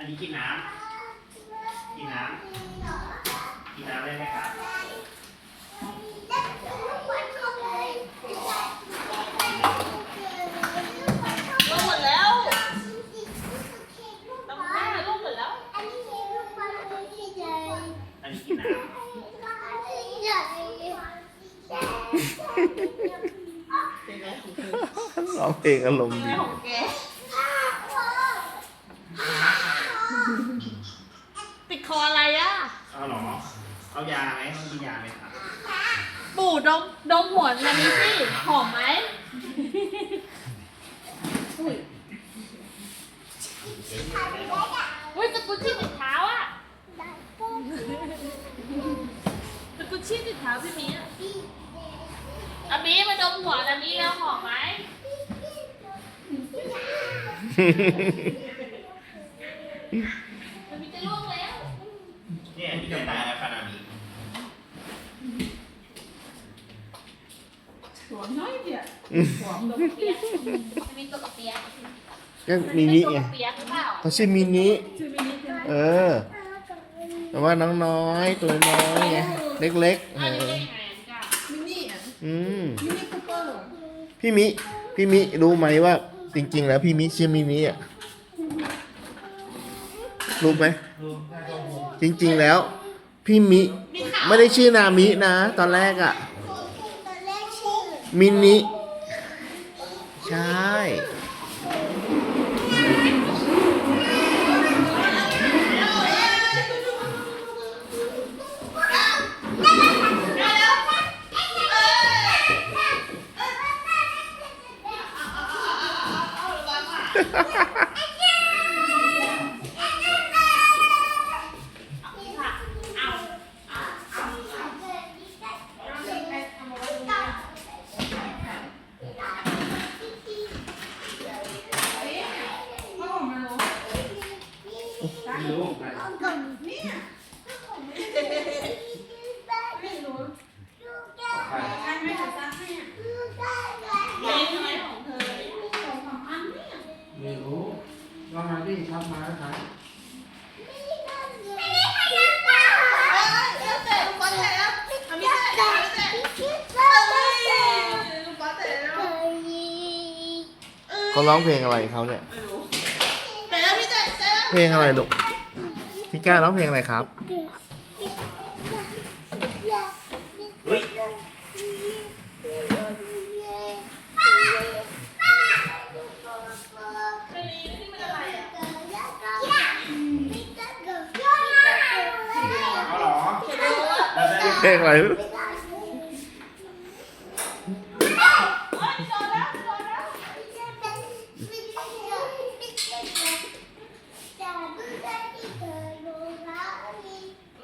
อันนี้กินน้ำกินน้ำกินน้ำได้ไหมครับลงหมดแล้วตำแม่ลงหมดแล้ว อันนี้กินน้เป็นไงของเธอร้องเพลงอารมณ์เป็นไงดี ของแกติดคออะไรอะำเอาเหรอ เอายาไหมต้องกินยาไหมครับปู่ดมดมหัวนันนี้สิหอมไหมอุ้ยอุ้ยตะกุชี่ติดเท้าอะตะกุชี่ติดเท้าพี่มีอะอามีมาดมหัวนันนี้แล้วหอมไหมมันมีจะล่วงแล้ว เนี่ยที่จะตายแล้ วขนาดนี้หอมน้อยเดียวหอมดมเปียกมันมีตัวกับเปียกก็มินิไงเปียกหรือเปล่าเขาชื่อมินิ ชื่อมินิใช่ไหมเออ แต่ว่าน้องน้อยตัวน้อยไงเล็กๆเออันนี้อได้ยังไงจ้ะมินี่อะอืมมินี่คูเปอร์พี่มิ พี่มิรู้ไหมว่า จริง ๆ แล้วพี่มิชื่อมินิอะรู้ไหมจริง ๆแล้ว พี่มิมีขาวไม่ได้ชื่อนามินะ ตอนแรกอะ มินิ ใช่ ไม่รู้เนี่ยไม่รู้ใครอันไม่จะซักให้อะมีใช่ไหมของเธอสองสามอันเนี่ยไม่รู้ว่ามาที่ทำมาแล้วครับเขาร้องเพลงอะไรเขาเนี่ยแต่แล้วพี่เจ๊เจ๊เพลงอะไรลูก พี่ก้าร้องเพลงอะไรครับเฮ้ยไม่มีนี่มันอะไรอะ เอาเหรอเราจะได้ เพลงอะไร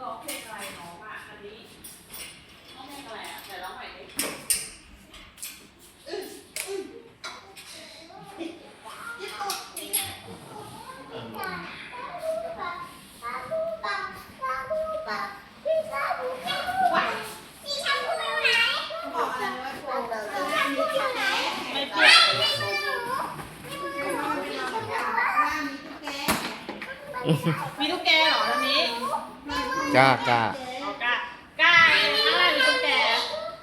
ร้องเพลงอะไรน้องอะอันนี้ร้องเพลงอะไรอะแต่ร้องใหม่ดิ บอกอะไรไว้โปร ไม่เปลี่ยน มีตุ๊กแกเหรออันนี้กล้ากล้าเอากล้ากล้าอะไรมีตุ๊กแก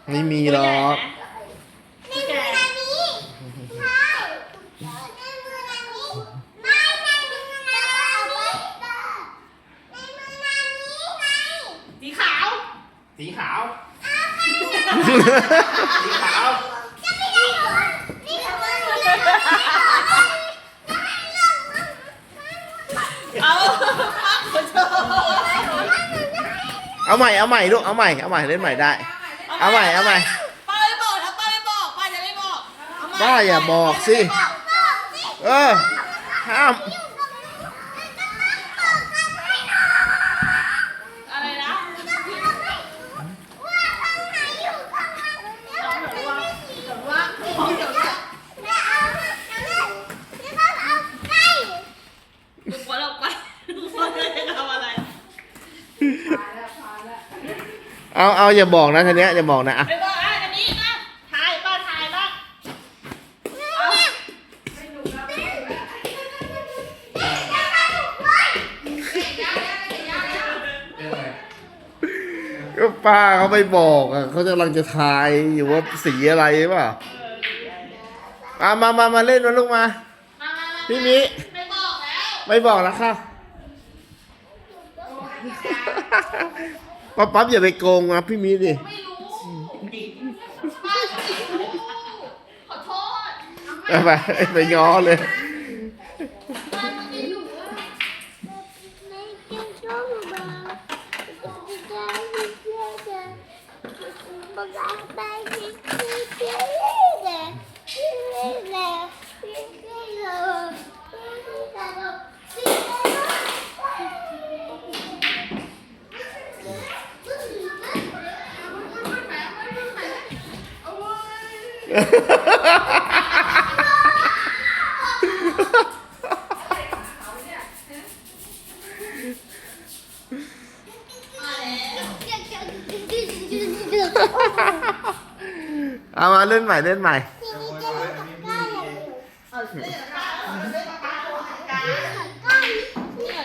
ไม่มีหรอกตุ๊กแกสีขาว สีขาว สีขาว เอาพักหัวโชว์ เอาใหม่เอาใหม่ลูกเอาใหม่เอาใหม่เล่นใหม่ได้ เอาใหม่เอาใหม่ป้าไม่บอกถ้าป้าไม่บอกป้าจะไม่บอกเใหม่ป้าอย่าบอกสิ เออห้าม เอาเอาอย่าบอกนะทีเนี้ยอย่าบอกนะอะไปนี้อะถ่ายป้าถ่ายป้าก็ป้าเขาไม่บอกอะเขากำลังจะทายอยู่ว่าสีอะไรป่าอะมามามาเล่นมาลูกมา พี่มิไม่บอกแล้ว ไม่บอกแล้วค่ะ ป๊าป๊บอย่าไปโกงนะพี่มิดิไม่รู้ป้าไม่รู้ขอโทษ ไปไปไปง้อเลย ป้าไม่รู้อะ เอามาเล่นใหม่เล่นใหม่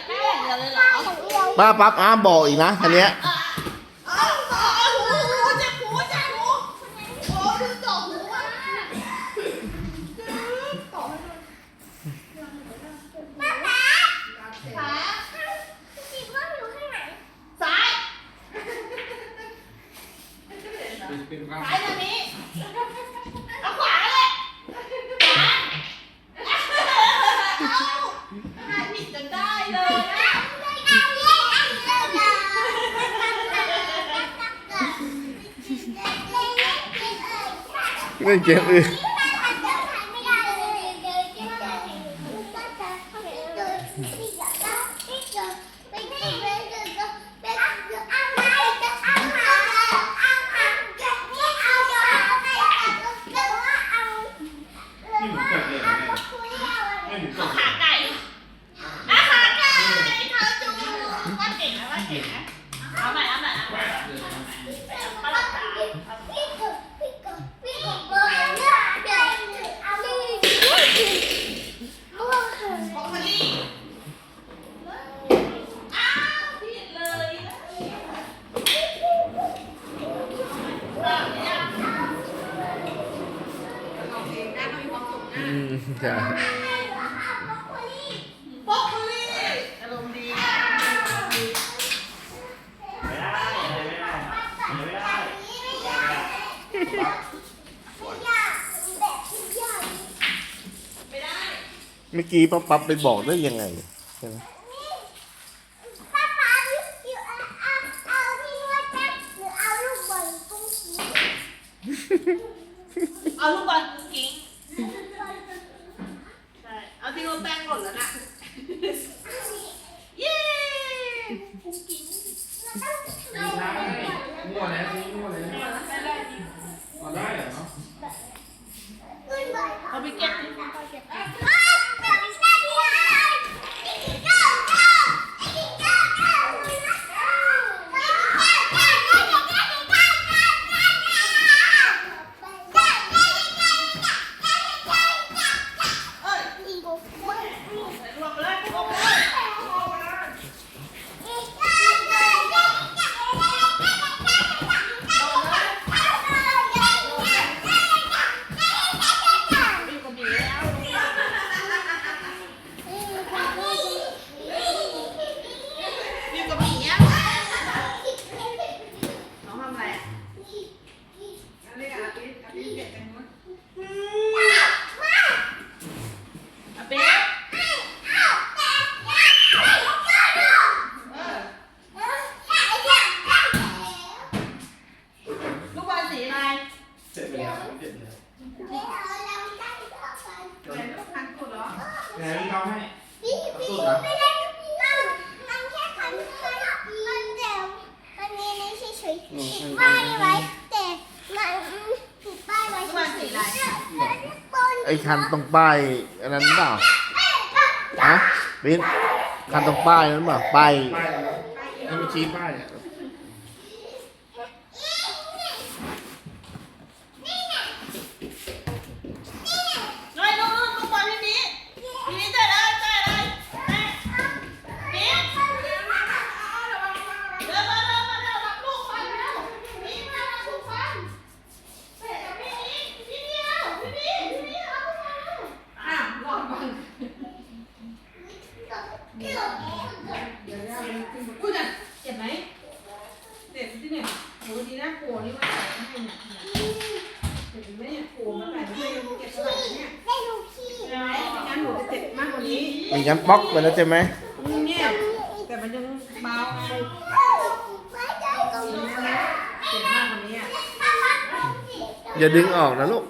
ป้งเดียวเลยเหรอป้าปั๊บอ้ามบอกอีกนะอันเนี้ย ซ้าย เป็นความ ซ้ายทางนี้เอาขวาเลยขวาหาผิดจนได้เลยอะ เล่นเกมอื่น นี่หมูกดเลยเหรอแม่ไม่หมูกดเล ขาย ไก่อาหารไก่เธอจูว่าเก่งนะว่าเก่งนะเอาใหม่เอาใหม่เอาใหม่มาลักษาบรอกโคลี่อ้าวผิดเลยแบบเนี้ย อืม ใช่อกโคลี่อารมณ์ดีไม่ได้ไม่ได้ไม่ได้ไม่ได้ไม่ได้เมื่อกี้ป๊าปั๊บไปบอกได้ยังไงใช่ไหมเอาลูกบอลกุ้งกิ้งใช่ เอาที่ว่าแป้งหล่นแล้วน่ะ เย้กุ้งกิ้ง มั่วแล้วสิมั่วแล้วเอาได้เหรอ เอาไปเก็บดิ เอ้ยรวมไปเลยรวมไปเลยอยู่กับหมีแล้วอยู่กับหมีอะน้องทำอะไรอะ อันนี้อาทิตย์อาทิตย์เด็กกันนู้น อาเป๊ะ เออ ลูกบอลสีอะไร เสร็จไปแล้วเสร็จแล้ว ไหนลูกพันกุดเหรอ ไหนพี่เขาให้สุดนะป้ายไว้แต่มันติดป้ายไว้ลูกบอลสีอะไรไอ้คันตรงป้ายอันนั้นเปล่าฮะบินคันตรงป้ายนั้นเปล่าป้าย ป้ายอะไรให้มาชี้ป้ายอะ น้ำป๊อกไปแล้วใช่ไหมเนี่ย แต่มันยังเบาไงมอย่าดึงออกนะลูก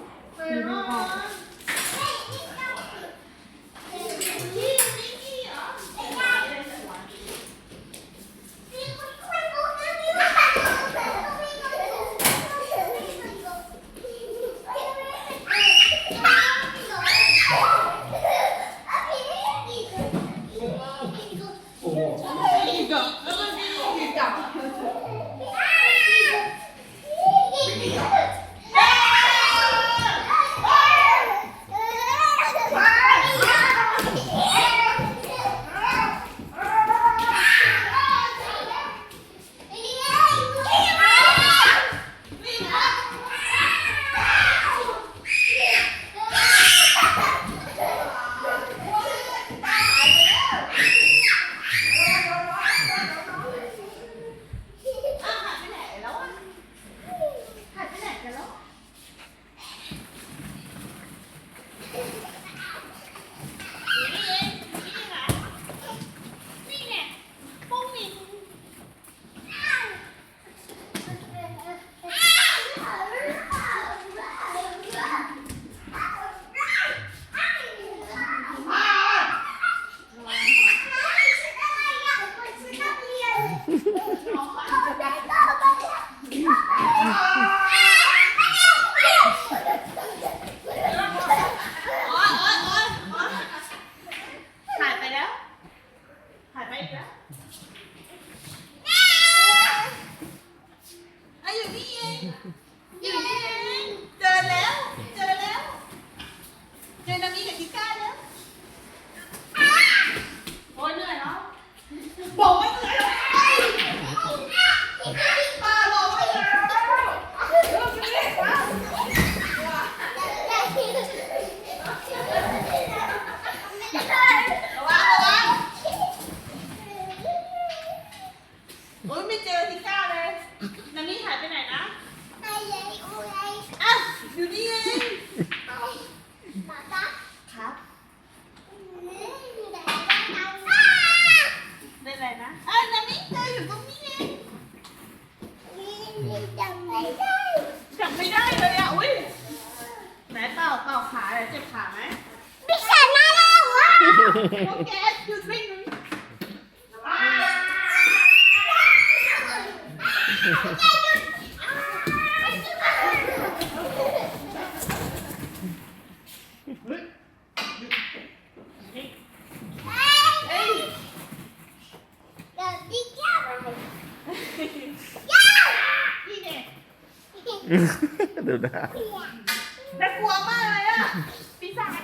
ดูนะ น่ากลัวมากเลยอะปีศาจ